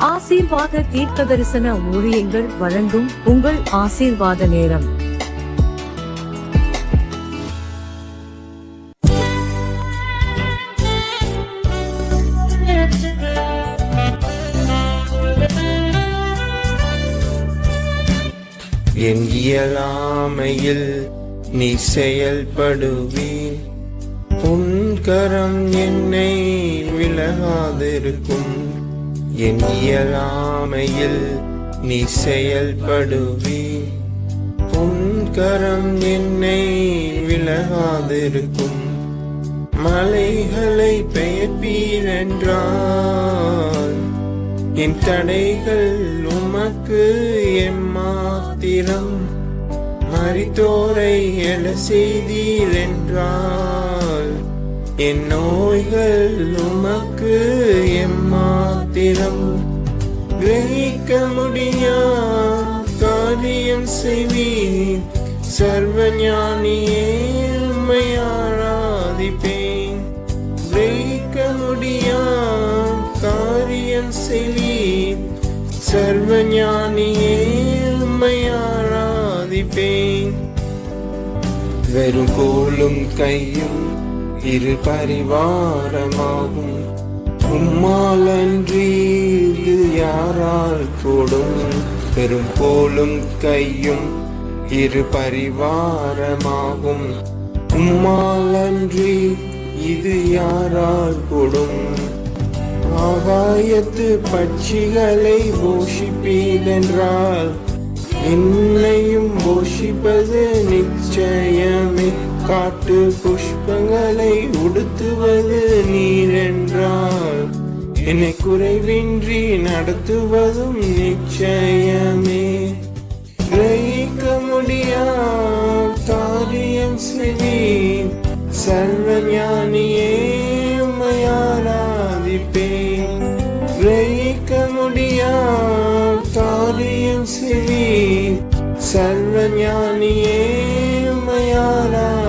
ஆசீர்வாத தீர்க்க தரிசன ஊழியங்கள் வழங்கும் உங்கள் ஆசீர்வாத நேரம். என் இயலாமையில் நீ செயல்படுவீர். உன் கரம் என்னை விலகாதிருக்கும். என் இயலாமையில் நீ செயல்படுவே. உன் கரம் என்னை விலகாதிருக்கும். மலைகளை பெயர்ப்பீர் என்றால் என் தடைகள் உமக்கு எம்மாத்திரம் மறித்தோரை என செய்தீர் என்றார் என் நோய்கள் உமக்கு எம்மாத்திரம். கிரகிக்க முடியா? காரியம் செய்வீர். சர்வஞானியே உம்மை ஆராதிப்பேன். கிரகிக்க முடியா? காரியம் செய்வீர். சர்வஞானியே உம்மை ஆராதிப்பேன். வெறும் கோலும் கையும் இரு பரிவாரமாகும். உம்மாலன்றி இது யாரால் கூடும்? பெரும் கோலும் கையும் இரு பரிவாரமாகும். உம்மாலன்றி இது யாரால் கூடும்? ஆகாயத்து பட்சிகளை போஷிப்பீதென்றால் என்னையும் போஷிப்பது நிச்சயமே. காட்டு புஷ்பங்களை உடுத்துவது நீரென்றால் என்னை குறைவின்றி நடத்துவதும் நிச்சயமே. கிரகிக்க முடியா காரியம் செய்வீர் சர்வஞானியே உம்மை கிரகிக்க முடியா காரியம் செய்வீர் சர்வஞானியே மயாரா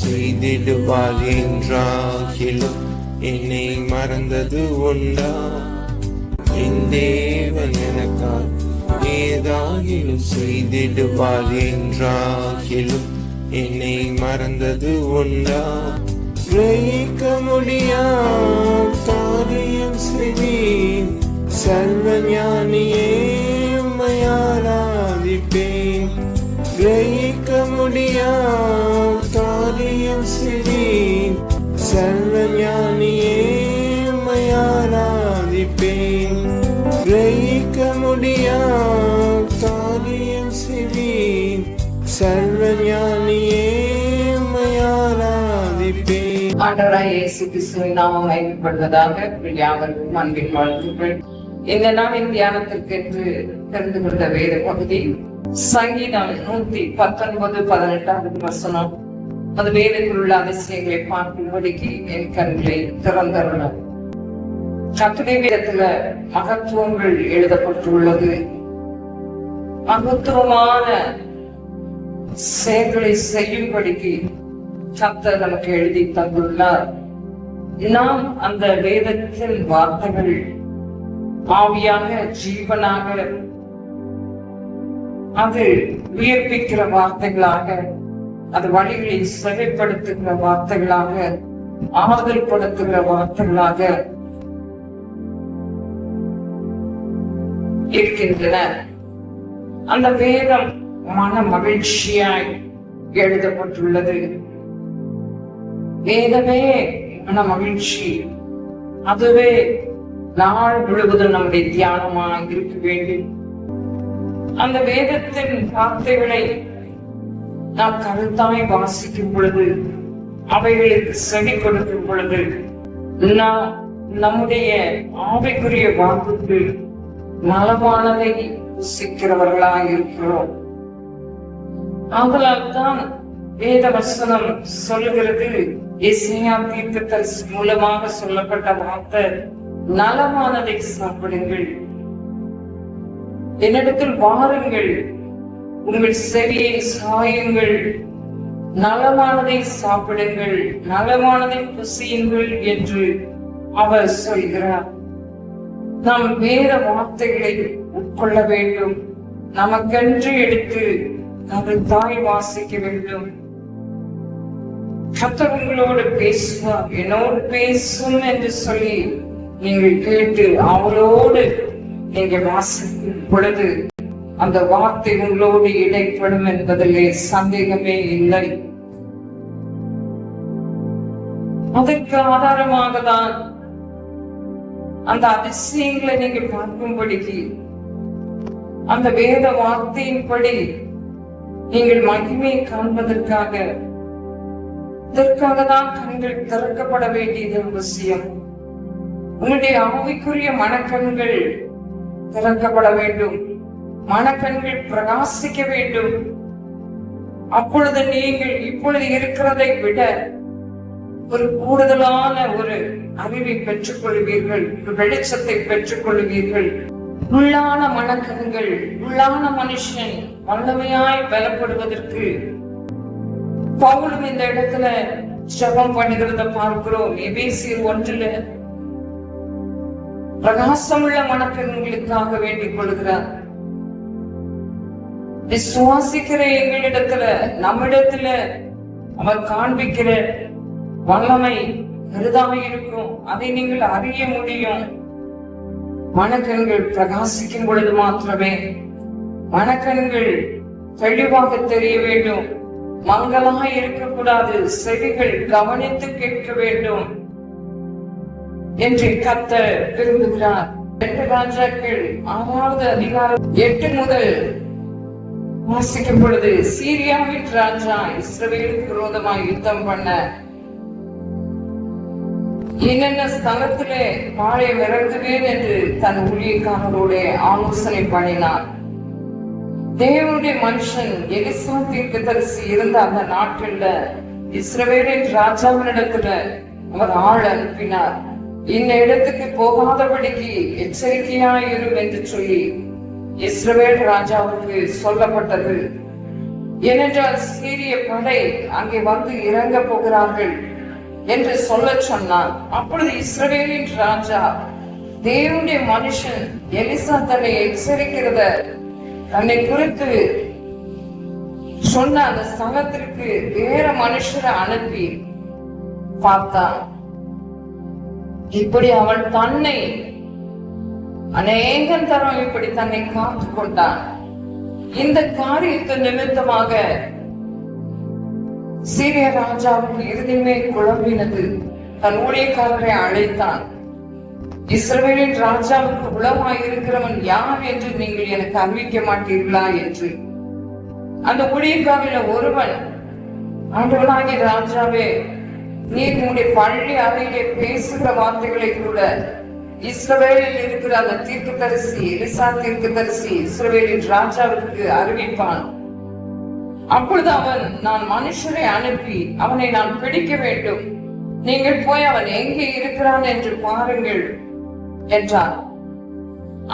செய்திடுவார் என்றாகிலும் என்னை மறந்தது உண்டா? என் தேவன் எனக்கால் ஏதாகிலும் செய்திடுவார் என்றாகிலும் என்னை மறந்தது உண்டா? கிரகிக்க முடியா? ஆண்டவராய் இயேசு கிறிஸ்துவின் நாமம் மகிமைப்படுவதாக யாவருக்கும் அன்பின் வாழ்த்துக்கள். இந்த நாளின் தியானத்திற்கு என்று தெரிந்து கொண்ட வேத பகுதி சங்கீதம் நூத்தி பத்தொன்பது பதினெட்டாவது வசனம். அது வேதத்தில் உள்ள அதிசயங்களை பார்க்கும்படிக்கு என் கண்களை திறந்தருளும். கத்துடைய வேதத்துல மகத்துவங்கள் எழுதப்பட்டுள்ளது. மகத்துவமான செயல்களை செய்யும்படிக்கு சத்தர் நமக்கு எழுதி தந்துள்ளார். நாம் அந்த வேதத்தின் வார்த்தைகள் ஆவியாக ஜீவனாக அது உயிர்ப்பிக்கிற வார்த்தைகளாக அது வழிகளை சிறைப்படுத்துகிற வார்த்தைகளாக ஆறுதல் படுத்துகிற வார்த்தைகளாக இருக்கின்றன. அந்த வேதம் மன மகிழ்ச்சியாய் எழுதப்பட்டுள்ளது. வேதமே மன மகிழ்ச்சி. அதுவே நாள் முழுவதும் நம்முடைய தியானமாக இருக்க வேண்டும். அந்த வேதத்தின் வார்த்தைகளை நாம் கருத்தாய் வாசிக்கும் பொழுது அவைகளுக்கு செவி கொடுக்கும் பொழுது நாம் நம்முடைய ஆவைக்குரிய வாக்குக்கு நலமானதை சிக்கிறவர்களாக இருக்கிறோம். ஆதலால் தான் வேத வசனம் சொல்லுகிறது இசையா தீர்க்கதரிசி மூலமாக சொல்லப்பட்ட வார்த்தை நலமானதை சாப்பிடுங்கள். என்னிடத்தில் வாருங்கள் உங்கள் செவியை சாயுங்கள். நலமானதை சாப்பிடுங்கள் நலமானதை புசியுங்கள் என்று அவர் சொல்கிறார். நாம் வேற வார்த்தைகளை உட்கொள்ள வேண்டும். நமக்கென்று எடுத்து நமது தாய் வாசிக்க வேண்டும். கத்தர் உங்களோடு பேசுவார். என்னோடு பேசும் என்று சொல்லி நீங்கள் கேட்டு அவரோடு நீங்கள் வாசிக்கும் பொழுது அந்த வார்த்தை உங்களோடு இடைப்படும் என்பதிலே சந்தேகமே இல்லை. அதற்கு ஆதாரமாக தான் அந்த அதிசயங்களை நீங்க பார்க்கும்படிக்கு அந்த வேத வார்த்தையின்படி நீங்கள் மகிமையை காண்பதற்காக இதற்காக தான் கண்கள் திறக்கப்பட வேண்டியது அவசியம் உங்களுடைய ஆவிக்குரிய மனக்கண்கள் திறக்கப்பட வேண்டும். மனக்கண்கள் பிரகாசிக்க வேண்டும். அப்பொழுது நீங்கள் இப்பொழுது இருக்கிறதை விட ஒரு கூடுதலான ஒரு அறிவை பெற்றுக் கொள்வீர்கள் ஒரு வெளிச்சத்தை பெற்றுக் கொள்வீர்கள் உள்ளான மனக்கண்கள் உள்ளான மனுஷன் வல்லமையாய் பலப்படுவதற்கு பவுலும் இந்த இடத்துல ஜபம் பண்ணுகிறத பார்க்கிறோம். எபேசியர் ஒன்றுல பிரகாசமுள்ள மனப்பெண்களுக்காக வேண்டிக் கொள்கிறார். விசுவாசிக்கிற எங்களிடத்துல நம்மிடத்துல அவர் காண்பிக்கிற வல்லமை பெரிதாக இருக்கும். அதை நீங்கள் அறிய முடியும். மனக்கண்கள் பிரகாசிக்கும் பொழுது மாத்திரமே மனக்கண்கள் தெளிவாக தெரிய வேண்டும். மங்களாக இருக்கக்கூடாது. செவிகள் கவனித்து கேட்க வேண்டும். என்று கத்த விரும்புகிறார். எட்டு ராஜாக்கள் ஆறாவது அதிகாரம் எட்டு முதல் வாசிக்கும் பொழுது சீரியாவின் ராஜா இஸ்ரவேலுக்கு விரோதமாக யுத்தம் பண்ண. என்னென்ன ஸ்தலத்திலே பாழை இறங்குவேன் என்று தன் ஊழியக்காரரோட ஆலோசனை பண்ணினார். தேவனுடைய மனுஷன் எலிசா தீர்க்கதரிசி இருந்த அந்த நாட்கள்ல இஸ்ரவேலின் ராஜாவினிடத்துல அவர் ஆள் அனுப்பினார். இந்த இடத்துக்கு போகாதபடிக்கு எச்சரிக்கையாயிரும் என்று சொல்லி இஸ்ரவேல் ராஜாவுக்கு சொல்லப்பட்டது. ஏனென்றால் சீரிய படை அங்கே வந்து இறங்க போகிறார்கள் என்று சொல்ல சொன்னார். அப்பொழுது இஸ்ரவேலின் ராஜா தேவனுடைய மனுஷன் எலிசா தன்னை எச்சரிக்கிறத தன்னை குறித்து சொன்ன அந்த சங்கத்திற்கு வேற மனுஷரை அனுப்பி பார்த்தான் இப்படி அவன் தன்னை அநேகம் தரம் இப்படி தன்னை காத்து கொண்டான். இந்த காரியத்து நிமித்தமாக சீரிய ராஜாவுக்கு இருதயமே குழம்பினது. தன் ஊழியக்காரரை அழைத்தான். இஸ்ரவேலின் ராஜாவுக்கு உளமாய் இருக்கிறவன் யார் என்று நீங்கள் எனக்கு அறிவிக்க மாட்டீர்களா என்று. அந்த ஊழியக்காவில ஒருவன் ஆண்டவனாகிய ராஜாவே நீர் உங்களுடைய பள்ளி அறையிலே பேசுகிற வார்த்தைகளை கூட இஸ்ரவேலில் இருக்கிற அந்த தீர்க்கதரிசி எலிசா தீர்க்கதரிசி இஸ்ரவேலின் ராஜாவிற்கு அறிவிப்பான். அப்பொழுது அவன் நான் மனுஷரை அனுப்பி அவனை நான் பிடிக்க வேண்டும். நீங்கள் போய் அவன் எங்கே இருக்கிறான் என்று பாருங்கள். என்றான்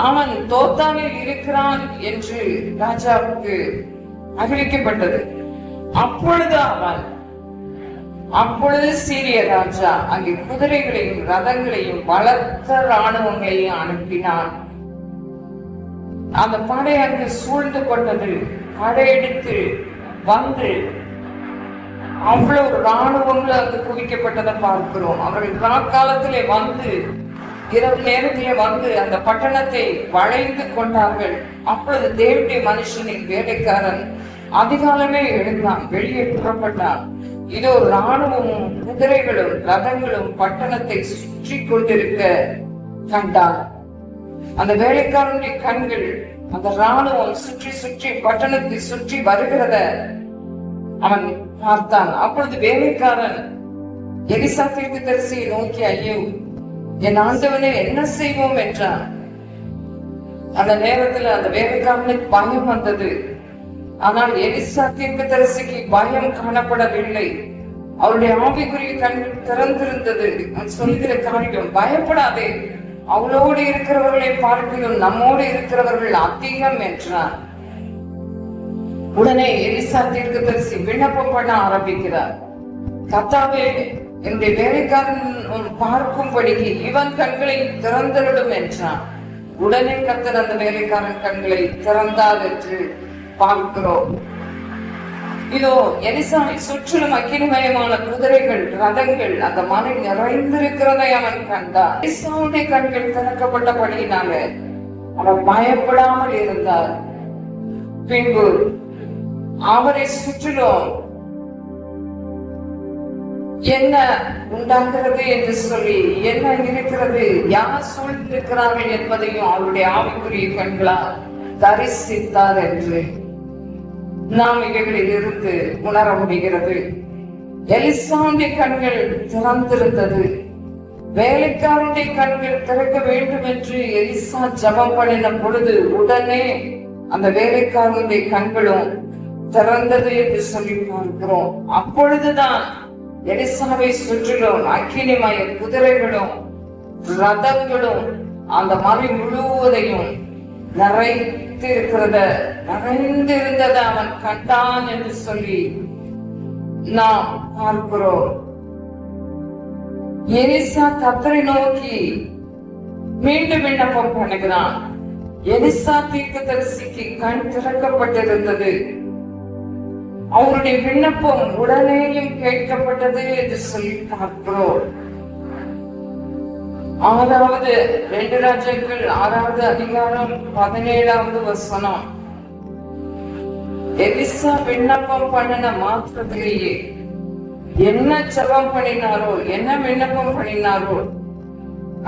அவன் தோத்தானில் இருக்கிறான் என்று ராஜாவுக்கு அறிவிக்கப்பட்டது. அப்பொழுது அவன் அப்பொழுது சீரிய ராஜா அங்கே குதிரைகளையும் ரதங்களையும் பலத்த ராணுவங்களையும் அனுப்பினான். அந்த படை அங்கு சூழ்ந்து கொண்டது. படையெடுத்து வந்து அவ்வளவு ராணுவங்கள் அங்கு குவிக்கப்பட்டதை பார்க்கிறோம். அவர்கள் காலத்திலே வந்து இரவு நேரத்திலே வந்து அந்த பட்டணத்தை வளைந்து கொண்டார்கள். அப்பொழுது தேவடைய மனுஷனின் வேலைக்காரன் அதிகாலமே எழுந்தான் வெளியே புறப்பட்டான். இதோ ராணுவமும் குதிரைகளும் ரதங்களும் பட்டணத்தை சுற்றி கொண்டிருக்க கண்டான் அந்த வேலைக்காரனுடைய கண்கள் அந்த ராணுவம் சுற்றி சுற்றி பட்டணத்தை சுற்றி வருகிறத அவன் பார்த்தான். அப்பொழுது வேலைக்காரன் எலிசா தீர்க்கதரிசியை நோக்கி ஐயோ என் ஆண்டவனே என்ன செய்வோம் என்றான் அந்த நேரத்துல அந்த வேலைக்காரனுக்கு பயம் வந்தது. ஆனால் எலிசா தீர்க்கதரிசிக்கு பயம் காணப்படவில்லை. அவருடைய ஆவிக்குரிய கண் திறந்திருந்தது. அவன் சொல்கிற காரியம் பயப்படாதே. அவளோடு இருக்கிறவர்களை பார்க்கிலும் நம்மோடு இருக்கிறவர்கள் அதிகம் என்றான் உடனே எலிசா தீர்க்கதரிசி விண்ணப்பம் பண்ண ஆரம்பிக்கிறார். கத்தாவே என்னுடைய வேலைக்காரன் பார்க்கும்படிக்கு இவன் கண்களை திறந்துவிடும் என்றான். உடனே கத்தர் அந்த வேலைக்காரன் கண்களை திறந்தார் என்று பார்க்கிறோம். இதோ எலிசாவை சுற்றிலும் அக்கினிமயமான குதிரைகள் ரதங்கள் அந்த மலை நிறைந்திருக்கிறதை அவன் கண்டான். எலிசாவுடைய கண்கள் திறக்கப்பட்டபடியினால அவன் பயப்படாமல் இருந்தார் பின்பு அவரை சுற்றிலும் என்ன உண்டாகிறது என்று சொல்லி என்ன இருக்கிறது? யார் சூழ்ந்திருக்கிறார்கள் என்பதையும் அவருடைய ஆவிக்குரிய கண்களால் தரிசித்தார் என்று நாம் இவைகளில் இருந்து உணர முடிகிறது. எலிசாவுடைய கண்கள் திறந்திருந்தது. வேலைக்காரனுடைய கண்கள் திறக்க வேண்டும் என்று எலிசா ஜெபம் பண்ணின பொழுது உடனே அந்த வேலைக்காரனுடைய கண்களும் திறந்தது என்று சொல்லி பார்க்கிறோம். அப்பொழுதுதான் எலிசாவை சுற்றிலும் அக்கினிமய குதிரைகளும் ரதங்களும் அந்த மலை முழுவதையும் நிறைத்திருக்கிறத நிறைந்திருந்ததை அவன் கண்டான் என்று சொல்லி நாம் பார்க்கிறோம். எலிசா கத்தரை நோக்கி மீண்டும் விண்ணப்பம் பண்ணுகிறான் எலிசா தீர்க்க தரிசிக்கு கண் திறக்கப்பட்டிருந்தது. அவருடைய விண்ணப்பம் உடனேயும் கேட்கப்பட்டது என்று சொல்லி பார்க்கிறோம். ஆறாவது ரெண்டு ராஜ்யங்கள் ஆறாவது அதிகாரம் பதினேழாவது வசனம். எலிசா விண்ணப்பம் பண்ணின மாத்திரத்திலேயே என்ன ஜெபம் பண்ணினாரோ என்ன விண்ணப்பம் பண்ணினாரோ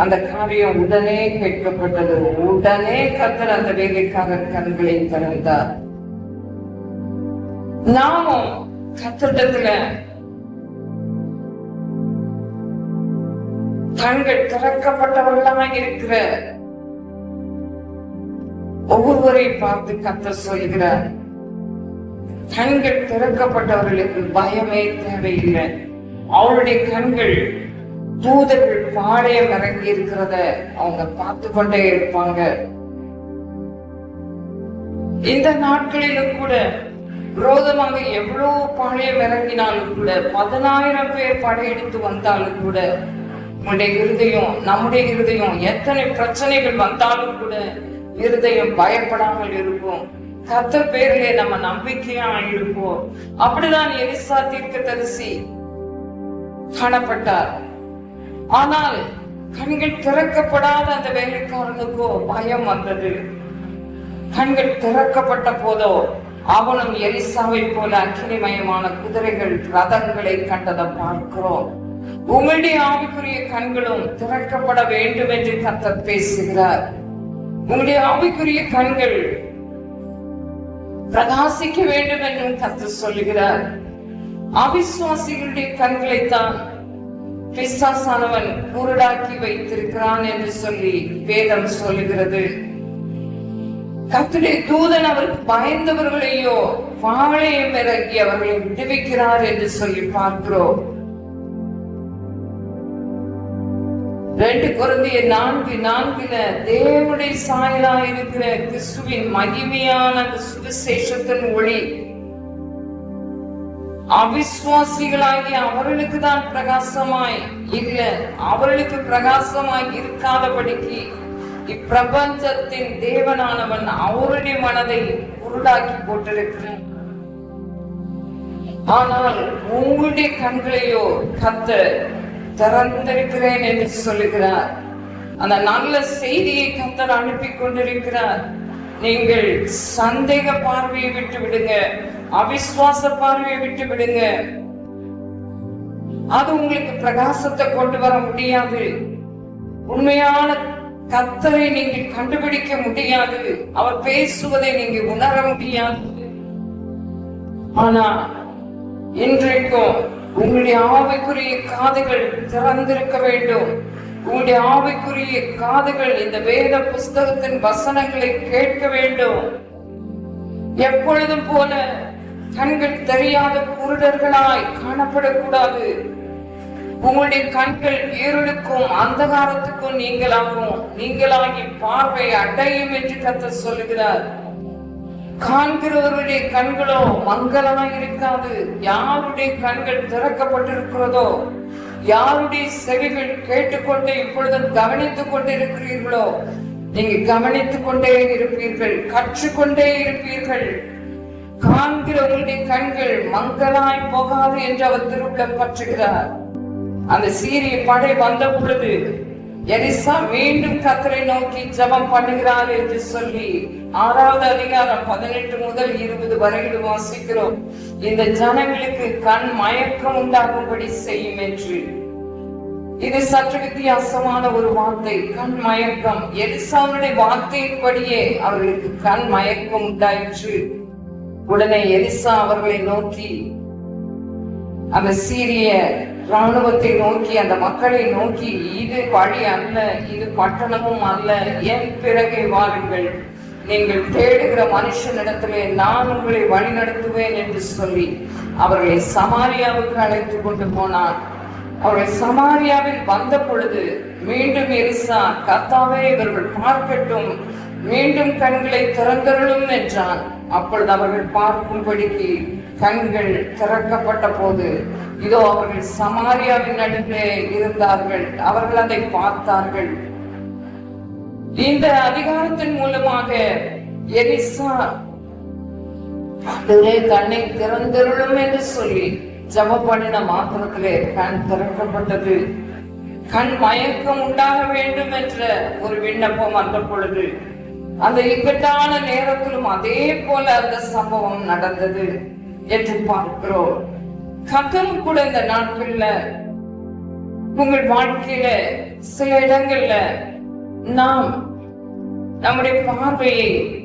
அந்த காரியம் உடனே கேட்கப்பட்டது. உடனே கத்தர் அந்த வேலைக்காக கண்களை திறந்தார். நாமும் கத்திடத்துல கண்கள் திறக்கப்பட்டவர்களாக இருக்கிற ஒவ்வொருவரை பார்த்து கத்தர் சொல்கிறார். கண்கள் திறக்கப்பட்டவர்களுக்கு பயமே தேவையில்லை. அவருடைய கண்கள் தூதர்கள் பாளையம் இறங்கி இருக்கிறத அவங்க பார்த்து கொண்டே இருப்பாங்க. இந்த நாட்களிலும் கூட விரோதமாக எவ்வளவு பாளையம் இறங்கினாலும் கூட பதினாயிரம் பேர் படையெடுத்து வந்தாலும் கூட உங்களுடைய இருதயம் நம்முடைய இருதயம் எத்தனை பிரச்சனைகள் வந்தாலும் கூட இருதயம் பயப்படாமல் இருக்கும் கத்த பேரிலே நம்ம நம்பிக்கையா இருப்போம். அப்படிதான் எலிசா தீர்க்கதரிசி காணப்பட்டார். ஆனால் கண்கள் திறக்கப்படாத அந்த வேலைக்காரனுக்கோ பயம் வந்தது. கண்கள் திறக்கப்பட்ட போதோ அவனும் எலிசாவை போல அக்கினிமயமான குதிரைகள் ரதங்களை கண்டதை பார்க்கிறோம். உங்களுடைய ஆவிக்குரிய கண்களும் திறக்கப்பட வேண்டும் என்று கத்தர் பேசுகிறார். உங்களுடைய ஆவிக்குரிய கண்கள் பிரகாசிக்க வேண்டும் என்றும் கத்தர் சொல்லுகிறார். அவிசுவாசிகளுடைய கண்களைத்தான் பிசாசானவன் குருடாக்கி வைத்திருக்கிறான் என்று சொல்லி வேதம் சொல்லுகிறது. கத்துடைய தூதன் அவருக்கு பயந்தவர்களையோ பாளையம் இறங்கி அவர்களை விடுவிக்கிறார் என்று சொல்லி பார்க்கிறோம். ரெண்டு குழந்தைய நான்கு நான்குல தேவனுடைய சாயலா இருக்கிற கிறிஸ்துவின் மகிமையான அந்த சுவிசேஷத்தின் ஒளி அவிசுவாசிகளாகி அவர்களுக்கு தான் பிரகாசமாய் இல்ல அவர்களுக்கு பிரகாசமாய் இருக்காதபடிக்கு இப்பிரபஞ்சத்தின் தேவனானவன் அவருடைய மனதை உருளாக்கி போட்டிருக்கிறான். ஆனால் உங்களுடைய கண்களையோ கத்த திறந்திருக்கிறேன் என்று சொல்லுகிறார். அந்த நல்ல செய்தியை கத்தர் அனுப்பி கொண்டிருக்கிறார். நீங்கள் சந்தேக பார்வையை விட்டு விடுங்க அவிஸ்வாச பார்வையை விட்டு விடுங்க. அது உங்களுக்கு பிரகாசத்தை கொண்டு வர முடியாது. உண்மையான கத்தரை நீங்கள் கண்டுபிடிக்க முடியாது அவர் பேசுவதை நீங்க உணர முடியாது. ஆனா இன்றைக்கும் உங்களுடைய ஆவிக்குரிய காதுகள் திறந்திருக்க வேண்டும். உங்களுடைய ஆவிக்குரிய காதுகள் இந்த வேத புஸ்தகத்தின் வசனங்களை கேட்க வேண்டும். எப்பொழுதும் போல கண்கள் தெரியாத குருடர்களாய் காணப்படக்கூடாது. உங்களுடைய கண்கள் இருளுக்கும் அந்தகாரத்துக்கும் நீங்களாகும் நீங்களாகி பார்வை அடையும் என்று கத்த சொல்லுகிறார். காண்கிறவருடைய கண்களோ மங்களமாய் இருக்காது. யாருடைய கண்கள் திறக்கப்பட்டிருக்கிறதோ யாருடைய செவிகள் கேட்டுக்கொண்டே இப்பொழுதும் கவனித்துக் கொண்டே இருக்கிறீர்களோ நீங்க கவனித்துக் கொண்டே இருப்பீர்கள் கற்றுக்கொண்டே இருப்பீர்கள். காண்கிறவர்களுடைய கண்கள் மங்களாய் போகாது என்று அவர் திருவிழம் பற்றுகிறார். அந்த சீரிய படை வந்த பொழுது எலிசா மீண்டும் கத்தரை நோக்கி ஜெபம் பண்ணுகிறார் என்று சொல்லி ஆறாவது அதிகாரம் பதினெட்டு முதல் இருபது வரையில் வாசிக்கிறோம். இந்த ஜனங்களுக்கு கண் மயக்கம் உண்டாகும்படி செய்யும் என்று. இது சற்று வித்தியாசமான ஒரு வார்த்தை கண் மயக்கம். எலிசாவுடைய வார்த்தையின்படியே அவர்களுக்கு கண் மயக்கம் உண்டாயிற்று. உடனே எலிசா அவர்களை நோக்கி அந்த சீரிய ராணுவத்தை நோக்கி அந்த மக்களை நோக்கி இது வழி அல்ல இது பட்டணமும் அல்ல என் பிறகே வாருங்கள். நீங்கள் தேடுகிற மனுஷனிடத்திலே நான் உங்களை வழி நடத்துவேன் என்று சொல்லி அவர்களை சமாரியாவுக்கு அழைத்து கொண்டு போனான். அவர்கள் சமாரியாவில் வந்த பொழுது மீண்டும் எரிசா கத்தாவே இவர்கள் பார்க்கட்டும் மீண்டும் கண்களை திறந்தருளும் என்றான். அப்பொழுது அவர்கள் பார்க்கும்படிக்கு கண்கள் திறக்கப்பட்ட போது இதோ அவர்கள் சமாரியாவின் நடுவே இருந்தார்கள். அவர்கள் அதை பார்த்தார்கள். இந்த அதிகாரத்தின் மூலமாக எலிசா ஆண்டவரே கண்ணை திறந்தருளும் என்று சொல்லி ஜபப்படின பண்ணின மாத்திரத்திலே கண் திறக்கப்பட்டது. கண் மயக்கம் உண்டாக வேண்டும் என்ற ஒரு விண்ணப்பம் அந்த பொழுது அந்த இக்கட்டான நேரத்திலும் அதே போல அந்த சம்பவம் நடந்தது. என்று பார்க்கிறோம். கூட இந்த நாட்கள்ல உங்கள் வாழ்க்கையில சில இடங்கள்ல நாம் நம்முடைய பார்வையை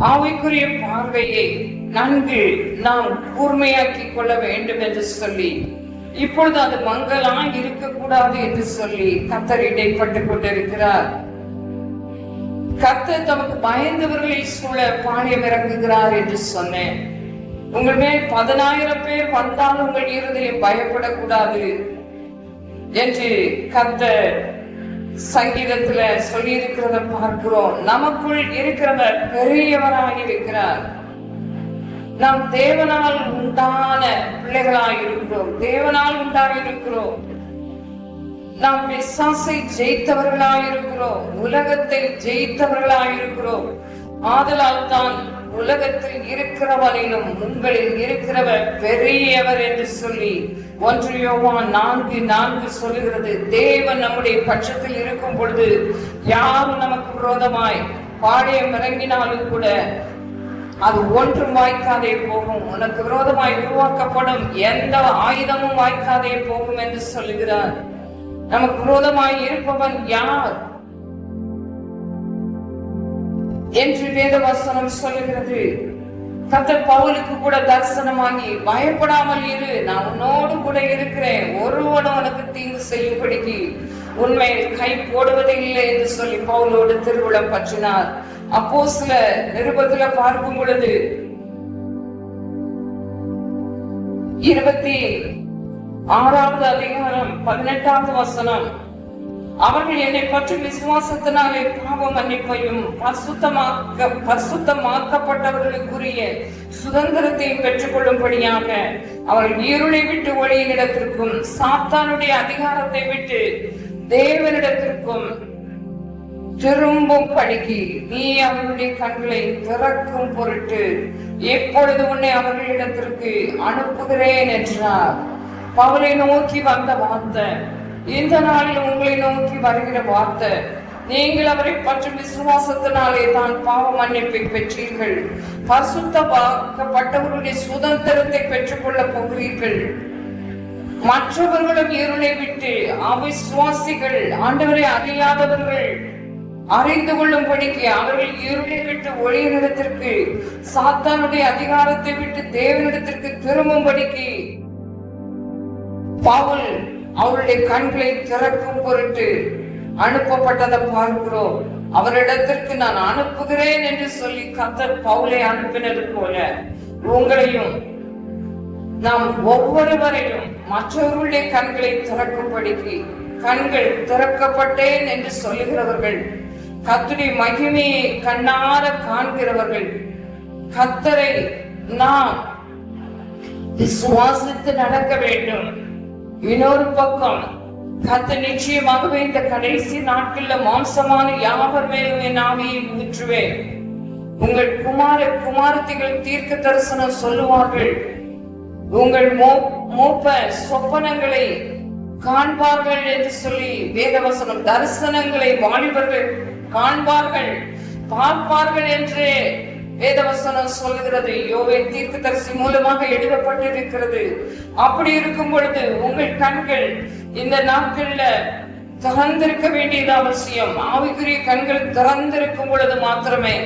ஆவிக்குரிய பார்வையை நன்கு நாம் கூர்மையாக்கி கொள்ள வேண்டும் என்று சொல்லி இப்பொழுது அது மங்களா இருக்கக்கூடாது என்று சொல்லி கத்தர் இடைப்பட்டு கொண்டிருக்கிறார். கத்தர் தமக்கு பயந்தவர்களை சூழ பாணியம் இறங்குகிறார் என்று சொன்னேன். உங்கள் மேல் பதினாயிரம் பேர் வந்தால் உங்கள் இருதயம் பயப்படக்கூடாது என்று கத்த சங்கீதத்துல சொல்லி இருக்கிறத பார்க்கிறோம். நமக்குள் இருக்கிறவர் பெரியவராக இருக்கிறார். நாம் தேவனால் உண்டான பிள்ளைகளாக இருக்கிறோம். தேவனால் உண்டாக இருக்கிறோம். நாம் பிசாசை ஜெயித்தவர்களாக இருக்கிறோம். உலகத்தை ஜெயித்தவர்களாக இருக்கிறோம். ஆதலால் தான் உலகத்தில் இருக்கிறவனிலும் உங்களில் இருக்கிறவர் பெரியவர் என்று சொல்லி ஒன்று யோவான் நான்கு நான்கு சொல்லுகிறது. தேவன் நம்முடைய பட்சத்தில் இருக்கும் பொழுது யாரும் நமக்கு விரோதமாய் பாடையம் இறங்கினாலும் கூட அது ஒன்றும் வாய்க்காதே போகும். உனக்கு விரோதமாய் உருவாக்கப்படும் எந்த ஆயுதமும் வாய்க்காதே போகும் என்று சொல்லுகிறார். நமக்கு விரோதமாய் இருப்பவன் யார்? என்று வேத வசனம் சொல்லுகிறது. கத்தர் பவுலுக்கு கூட தரிசனமாகி பயப்படாமல் இரு நான் உன்னோடு கூட இருக்கிறேன். ஒருவனும் உனக்கு தீங்கு செய்யும்படிக்கு உண்மையில் கை போடுவதே இல்லை என்று சொல்லி பவுலோடு திருவிழம் பற்றினார். அப்போ சில நிருபத்துல பார்க்கும் பொழுது இருபத்தி ஆறாவது அதிகாரம் பதினெட்டாவது வசனம் அவர்கள் என்னை பற்றி விசுவாசத்தினாலே பாவ மன்னிப்பையும் பரிசுத்தமாக்க பரிசுத்தமாக்கப்பட்டவர்களுக்குரிய சுதந்திரத்தையும் பெற்றுக்கொள்ளும்படியாக அவர்கள் இருளை விட்டு ஒளியினிடத்திற்கும் சாத்தானுடைய அதிகாரத்தை விட்டு தேவனிடத்திற்கும் திரும்பும் படிக்கு நீ அவர்களுடைய கண்களை திறக்கும் பொருட்டு எப்பொழுது உன்னை அவர்களிடத்திற்கு அனுப்புகிறேன் என்றார். பவுலை நோக்கி வந்த வார்த்தை இந்த நாளில் உங்களை நோக்கி வருகிற வார்த்தை நீங்கள் அவரை பற்றி விசுவாசத்தினாலே தான் பாவ மன்னிப்பை பெற்றீர்கள். பரிசுத்தமாக்கப்பட்டவர்களுடைய சுதந்திரத்தை பெற்றுக்கொள்ள போகிறீர்கள். மற்றவர்களும் இருளை விட்டு அவிசுவாசிகள் ஆண்டவரை அறியாதவர்கள் அறிந்து கொள்ளும்படிக்கு அவர்கள் இருளை விட்டு ஒளியினிடத்திற்கு சாத்தானுடைய அதிகாரத்தை விட்டு தேவனிடத்திற்கு திரும்பும்படிக்கு பவுல் அவருடைய கண்களை திறக்கும் பொருட்டு அனுப்பப்பட்டதை பார்க்கிறோம். அவரிடத்திற்கு நான் அனுப்புகிறேன் என்று சொல்லி கத்தர் பவுலை அனுப்பினது போல உங்களையும் நாம் ஒவ்வொருவரையும் மற்றவர்களுடைய கண்களை திறக்கும்படிக்கு கண்கள் திறக்கப்பட்டேன் என்று சொல்லுகிறவர்கள் கத்துடைய மகிமையை கண்ணார காண்கிறவர்கள் கத்தரை நாம் விசுவாசித்து நடக்க வேண்டும். இன்னொரு பக்கம் கத்த நிச்சயமாகவே இந்த கடைசி நாட்கள்ல மாம்சமான யாவர் மேலும் என் ஆவியை ஊற்றுவேன். உங்கள் குமார குமாரத்திகள் தீர்க்க தரிசனம் சொல்லுவார்கள். உங்கள் மோ- மூப்ப சொப்பனங்களை காண்பார்கள் என்று சொல்லி வேதவசனம் தரிசனங்களை வாலிபர்கள் காண்பார்கள் பார்ப்பார்கள் என்று வேதவசனம் சொல்லுகிறது. யோவே தீர்க்கதரிசி மூலமாக எழுதப்பட்டிருக்கிறது. அப்படி இருக்கும் பொழுது உங்கள் கண்கள் இந்த நாட்கள்ல திறந்திருக்க வேண்டியது அவசியம். ஆவிக்குரிய கண்கள் திறந்திருக்கும் பொழுது மாத்திரமே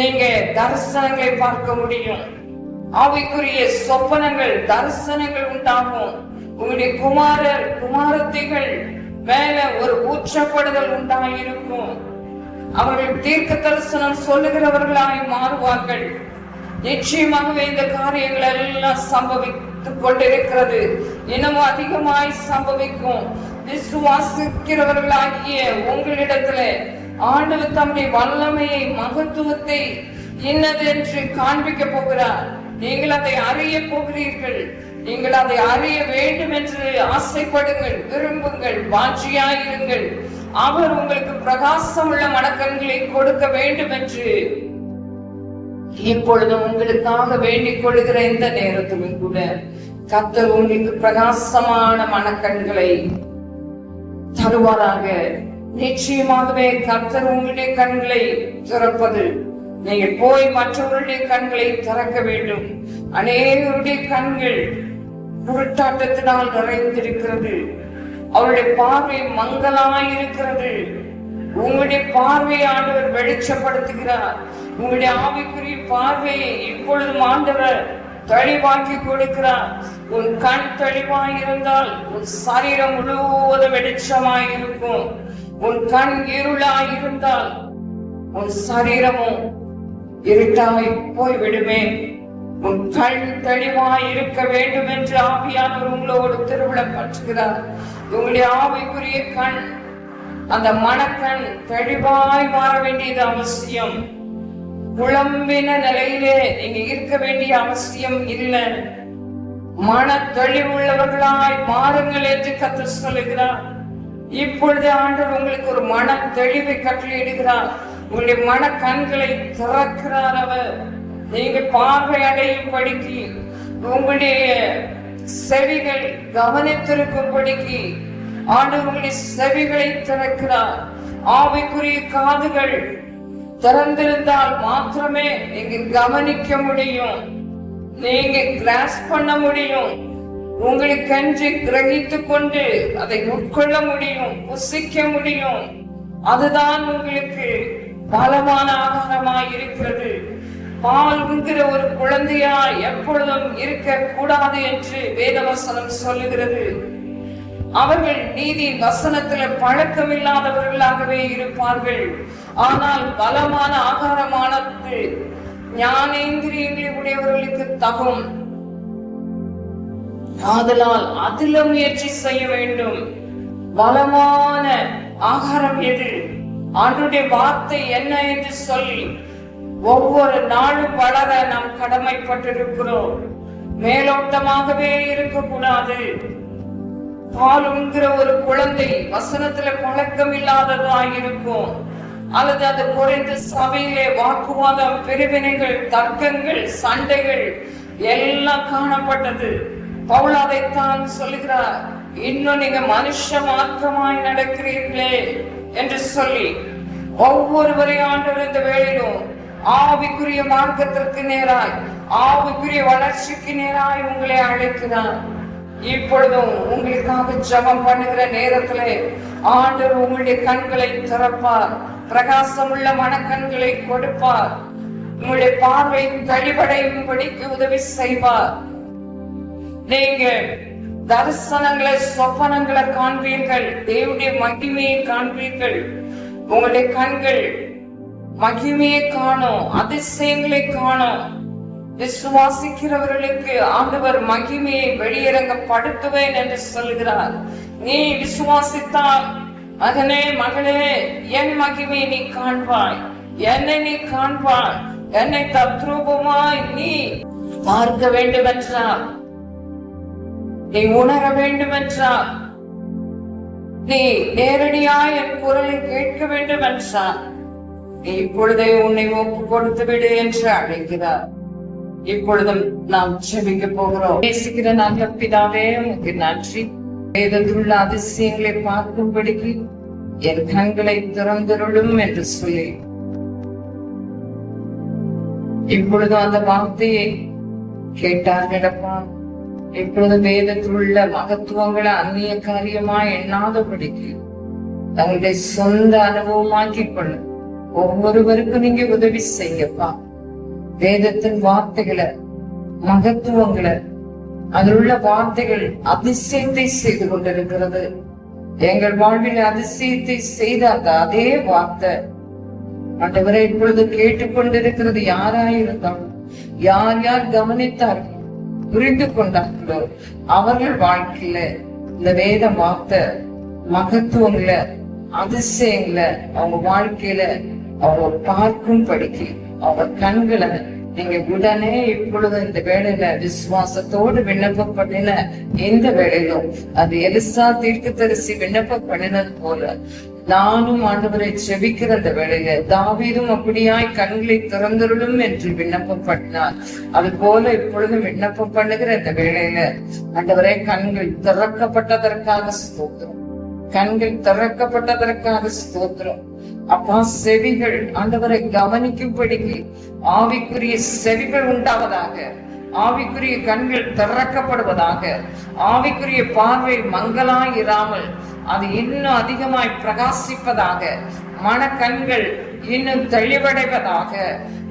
நீங்க தரிசனங்களை பார்க்க முடியும். ஆவிக்குரிய சொப்பனங்கள் தரிசனங்கள் உண்டாகும். உங்களுடைய குமாரர் குமாரத்திகள் மேல ஒரு ஊற்றப்படுதல் உண்டாயிருக்கும். அவர்கள் தீர்க்க தரிசனம் சொல்லுகிறவர்களாய் மாறுவார்கள். நிச்சயமாகவே இந்த காரியங்கள் எல்லாம் சம்பவித்து கொண்டிருக்கிறது. இன்னமும் அதிகமாய் சம்பவிக்கும். விசுவாசிக்கிறவர்களாகிய உங்களிடத்துல ஆண்டவர் தம்முடைய வல்லமையை மகத்துவத்தை இன்னதென்று காண்பிக்க போகிறார். நீங்கள் அதை அறிய போகிறீர்கள். நீங்கள் அதை அறிய வேண்டும் என்று ஆசைப்படுங்கள் விரும்புங்கள் வாஞ்சியாயிருங்கள். அவர் உங்களுக்கு பிரகாசம் உள்ள மனக்கண்களை கொடுக்க வேண்டும் என்று இப்பொழுது உங்களுக்காக வேண்டிக் கொள்கிற இந்த நேரத்திலும் கூட கத்தர் உங்களுக்கு பிரகாசமான மனக்கண்களை தருவாராக. நிச்சயமாகவே கர்த்தர் உங்களுடைய கண்களை திறப்பது நீங்கள் போய் மற்றவர்களுடைய கண்களை திறக்க வேண்டும். அநேகருடைய கண்கள் குருட்டாட்டத்தினால் நிறைந்திருக்கிறது. அவருடைய பார்வை மங்கலாயிருக்கிறது உங்களுடைய பார்வையை ஆண்டவர் வெளிச்சப்படுத்துகிறார். உங்களுடைய ஆவிக்குரிய பார்வையை இப்பொழுதும் ஆண்டவர் தெளிவாக்கி கொடுக்கிறார். உன் கண் தெளிவாய் இருந்தால் உன் சரீரம் முழுவதும் வெளிச்சமாய் இருக்கும். உன் கண் இருளாய் இருந்தால் உன் சரீரமும் இருட்டாய் போய் விடுமே உன் கண் தெளிவாய் இருக்க வேண்டும் என்று ஆவியானவர் உங்களோடு திருவிழம் பற்றுகிறார் உங்களுடைய ஆவிக்குரிய கண் அந்த மனக்கண் தெளிவாய் மாற வேண்டியது அவசியம். குழம்பின நிலையிலே நீங்க இருக்க வேண்டிய அவசியம் இல்லை. மன தெளிவுள்ளவர்களாய் மாறுங்கள் என்று கத்து சொல்லுகிறார். இப்பொழுது ஆண்டவர் உங்களுக்கு ஒரு மன தெளிவை கட்டளையிடுகிறார். உங்களுடைய மன கண்களை திறக்கிறார் அவர். நீங்க பார்வை அடையும் படிக்கு உங்களுடைய செவிகள் கவனித்திருக்கும் படிக்கு உங்களுடைய செவிகளை திறக்கிறார். ஆவிக்குரிய காதுகள் திறந்திருந்தால் மாத்திரமே நீங்க கவனிக்க முடியும். நீங்க கிராஸ் பண்ண முடியும். உங்களுக்கென்று கிரகித்துக் கொண்டு அதை உட்கொள்ள முடியும் புசிக்க முடியும். அதுதான் உங்களுக்கு பலமான ஆகாரமாய் இருக்கிறது. பால் உண்கிற ஒரு குழந்தையா எப்பொழுதும் இருக்க கூடாது என்று வேதவசனம் சொல்லுகிறது. அவர்கள் நீதி வசனத்துல பழக்கம் இல்லாதவர்களாகவே இருப்பார்கள். ஆனால் பலமான ஆகாரமானது ஞானேந்திரியங்களை உடையவர்களுக்கு தகும். ஆதலால் அதில முயற்சி செய்ய வேண்டும். பலமான ஆகாரம் எது? ஆண்டுடைய வார்த்தை என்ன என்று சொல்லி ஒவ்வொரு நாளும் வளர நாம் கடமைப்பட்டிருக்கிறோம். மேலோட்டமாகவே இருக்கக்கூடாது. பாலுங்கிற உண்கிற ஒரு குழந்தை வசனத்துல பழக்கம் இல்லாததாய் இருக்கும் அல்லது அது குறைந்த சபையிலே வாக்குவாதம் பிரிவினைகள் தர்க்கங்கள் சண்டைகள் எல்லாம் காணப்பட்டது. பவுலாதைத்தான் சொல்லுகிறார். இன்னும் நீங்க மனுஷ மாற்றமாய் நடக்கிறீர்களே என்று சொல்லி ஒவ்வொருவரை ஆண்டவர் இந்த வேளையிலும் ஆவிக்குரிய மார்க்கத்திற்கு நேராய் ஆவிக்குரிய வளர்ச்சிக்கு நேராய் உங்களை அழைக்கிறார். இப்பொழுதும் உங்களுக்காக ஜபம் பண்ணுகிற நேரத்தில் ஆண்டவர் உங்களுடைய கண்களை திறப்பார். பிரகாசமுள்ள மனக்கண்களை கொடுப்பார். உங்களுடைய பார்வை தெளிவடையும்படிக்கு உதவி செய்வார். நீங்க தரிசனங்களை சொப்பனங்களை காண்பீர்கள். தேவனுடைய மகிமையை காண்பீர்கள். உங்களுடைய கண்கள் மகிமையை காணும் அதிசயங்களை காணும். விசுவாசிக்கிறவர்களுக்கு ஆண்டவர் மகிமையை வெளியிறங்கப்படுத்துவேன் என்று சொல்கிறார். நீ விசுவாசித்தால் மகனே மகளே என் மகிமையை நீ காண்பாய். என்னை நீ காண்பாய். என்னை தத்ரூபமாய் நீ பார்க்க வேண்டுமென்றார் நீ உணர வேண்டும் நீ நேரடியாய் என் குரலை கேட்க வேண்டுமென்றார் நீ இப்பொழுதே உன்னை ஒப்பு கொடுத்து விடு என்று அழைக்கிறார். இப்பொழுதும் நாம் செபிக்க போகிறோம். பேசுகிற நல்ல பிதாவே உனக்கு நன்றி. வேதத்துள்ள அதிசயங்களை பார்க்கும்படிக்கு என் கண்களை திறந்திருளும் என்று சொல்லி. இப்பொழுதும் அந்த வார்த்தையை கேட்டார்களப்பா இப்பொழுது வேதத்துள்ள மகத்துவங்களை அந்நிய காரியமா எண்ணாதபடிக்கு தங்களுடைய சொந்த அனுபவமாக்கிக் கொள்ள. ஒவ்வொருவருக்கும் நீங்க உதவி செய்யப்பா. வேதத்தின் வார்த்தைகளை மகத்துவங்களை அதில் உள்ள வார்த்தைகள் அதிசயத்தை செய்து கொண்டிருக்கிறது. எங்கள் வாழ்வில் அதிசயத்தை செய்த அந்த அதே வார்த்தை ஆண்டவரை இப்பொழுது கேட்டுக்கொண்டிருக்கிறது யாராயிருந்தாலும் யார் யார் கவனித்தார்கள் புரிந்து கொண்டார்களோ அவர்கள் வாழ்க்கையில இந்த வேத வார்த்தை மகத்துவங்களை அதிசயங்களை அவங்க வாழ்க்கையில அவங்க பார்க்கும் படிக்கு அவர் கண்களை நீங்க உடனே இப்பொழுது இந்த வேலையில விசுவாசத்தோடு விண்ணப்பம் பண்ணின எந்த வேலையிலும் அது எலிசா தீர்க்கதரிசி விண்ணப்பம் பண்ணினது போல நானும் ஆண்டவரை செபிக்கிற அந்த வேலையில தாவீதும் அப்படியாய் கண்களை திறந்துருளும் என்று விண்ணப்பம் பண்ணினார் அது போல இப்பொழுதும் விண்ணப்பம் பண்ணுகிற இந்த வேலையில ஆண்டவரே கண்கள் திறக்கப்பட்டதற்காக ஸ்தோத்திரம். கண்கள் திறக்கப்பட்டதற்காக ஸ்தோத்திரம். அப்பா செவிகள் ஆண்டவரை கவனிக்கும்படிக்கு ஆவிக்குரிய செவிகள் உண்டாவதாக ஆவிக்குரிய கண்கள் திறக்கப்படுவதாக ஆவிக்குரிய பார்வை மங்கலாய் இராமல் அது இன்னும் அதிகமாய் பிரகாசிப்பதாக மனக்கண்கள் இன்னும் தெளிவடைவதாக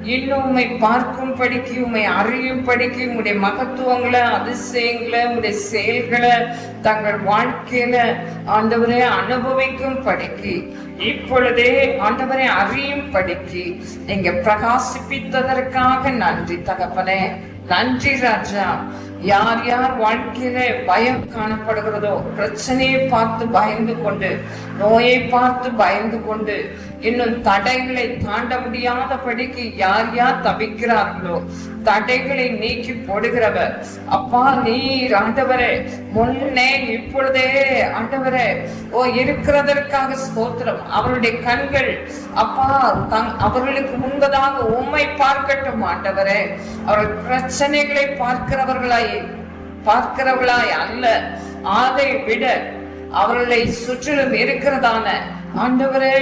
இன்னும் உம்மை பார்க்கும் படிக்கு உம்மை அறியும் படிக்கு உங்களுடைய மகத்துவங்களை அதிசயங்களை உங்களுடைய செயல்களை தங்கள் வாழ்க்கையில ஆண்டவரை அனுபவிக்கும் படிக்கு. இப்பொழுதே ஆண்டவரை அறியும் படிக்கு. நீங்க பிரகாசிப்பித்ததற்காக நன்றி தகப்பனே. நன்றி ராஜா. யார் யார் வாழ்க்கையில பயம் காணப்படுகிறதோ பிரச்சனையை பார்த்து பயந்து கொண்டு நோயை பார்த்து பயந்து கொண்டு இன்னும் தடைகளை தாண்ட முடியாதபடிக்கு யார் யார் தவிக்கிறார்களோ தடைகளை நீக்கி போடுகிறவர். அப்பா நீர் ஆண்டவரே முன்னே இப்பொழுதே ஆண்டவரே. ஓ இருக்கிறதற்காக ஸ்தோத்திரம். அவருடைய கண்கள் அப்பா தங் அவர்களுக்கு முன்பதாக உண்மை பார்க்கட்டும் ஆண்டவரே. அவர்கள் பிரச்சனைகளை பார்க்கிறவர்களாய் பார்க்கிறவர்களாய் அல்ல. அதை விட அவர்களை சுற்றிலும் இருக்கிறதான ஆண்டவரே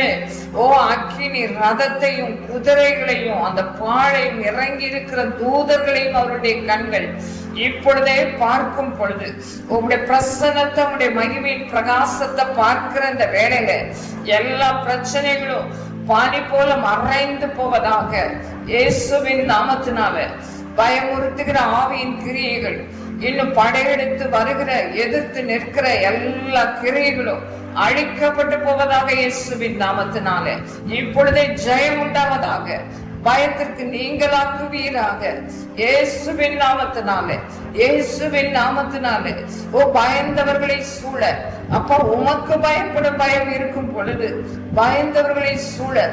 ஓ அக்கினி ரதத்தையும் குதிரைகளையும் அந்த பாழையும் இறங்கி இருக்கிற தூதர்களையும் அவருடைய கண்கள் இப்பொழுதே பார்க்கும் பொழுது உங்களுடைய பிரசன்னத்தை உங்களுடைய மகிமையின் பிரகாசத்தை பார்க்கிற இந்த வேலையில எல்லா பிரச்சனைகளும் பானி போல மறைந்து போவதாக இயேசுவின் நாமத்தினால பயமுறுத்துகிற ஆவியின் கிரியைகள் இன்னும் படையெடுத்து வருகிற எதிர்த்து நிற்கிற எல்லா கிரியைகளும் அழிக்கப்பட்டு போவதாக இயேசுவின் நாமத்தினாலே. இப்பொழுதே ஜெயம் உண்டாவதாக பயத்திற்கு நீங்களாக்குவீராக. இயேசுவின் நாமத்தினாலே இயேசுவின் நாமத்தினாலே. ஓ பயந்தவர்களை சூழ. அப்பா உமக்கு பயப்படும் பயம் இருக்கும் பொழுது பயந்தவர்களை சூழ.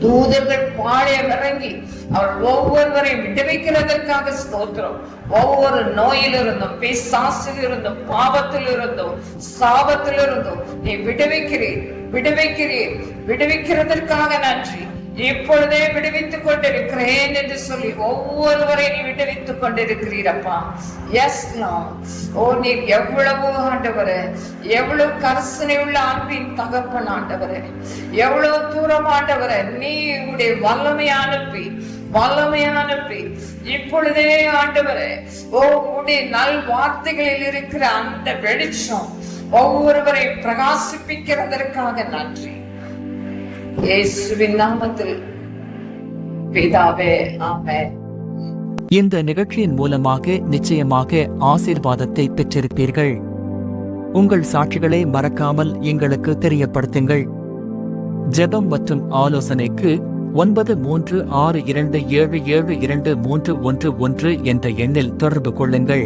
தூதர்கள் பாளையம் இறங்கி அவர் ஒவ்வொருவரையும் விடுவிக்கிறதற்காக ஸ்தோத்திரம். ஒவ்வொரு நோயிலிருந்தும் பிசாசில் இருந்தும் பாவத்தில் இருந்தும் சாபத்தில் இருந்தும் நீ விடுவிக்கிறீர் விடுவிக்கிறீர் விடுவிக்கிறதற்காக நன்றி. இப்பொழுதே விடுவித்துக் கொண்டிருக்கிறேன் என்று சொல்லி ஒவ்வொருவரை நீ விடுவித்துக் கொண்டிருக்கிறீரப்பா எஸ் ஓ நீர் எவ்வளவு ஆண்டவரே. எவ்வளவு கரசனை உள்ள அன்பின் தகப்பன் ஆண்டவரே. எவ்வளவு தூரம் ஆண்டவரே. நீ உடைய வல்லமை அனுப்பி வல்லமையான அனுப்பி இப்பொழுதே ஆண்டவரே ஓ உடைய நல் வார்த்தைகளில் இருக்கிற அந்த வெளிச்சம் ஒவ்வொருவரை பிரகாசிப்பிக்கிறதற்காக நன்றி. இயேசுவின் நாமத்தில். பிதாவே ஆமே இந்த நிகழ்ச்சியின் மூலமாக நிச்சயமாக ஆசீர்வாதத்தை பெற்றிருப்பீர்கள். உங்கள் சாட்சிகளை மறக்காமல் எங்களுக்கு தெரியப்படுத்துங்கள். ஜெபம் மற்றும் ஆலோசனைக்கு ஒன்பது மூன்று ஆறு இரண்டு ஏழு ஏழு இரண்டு மூன்று ஒன்று ஒன்று என்ற எண்ணில் தொடர்பு கொள்ளுங்கள்.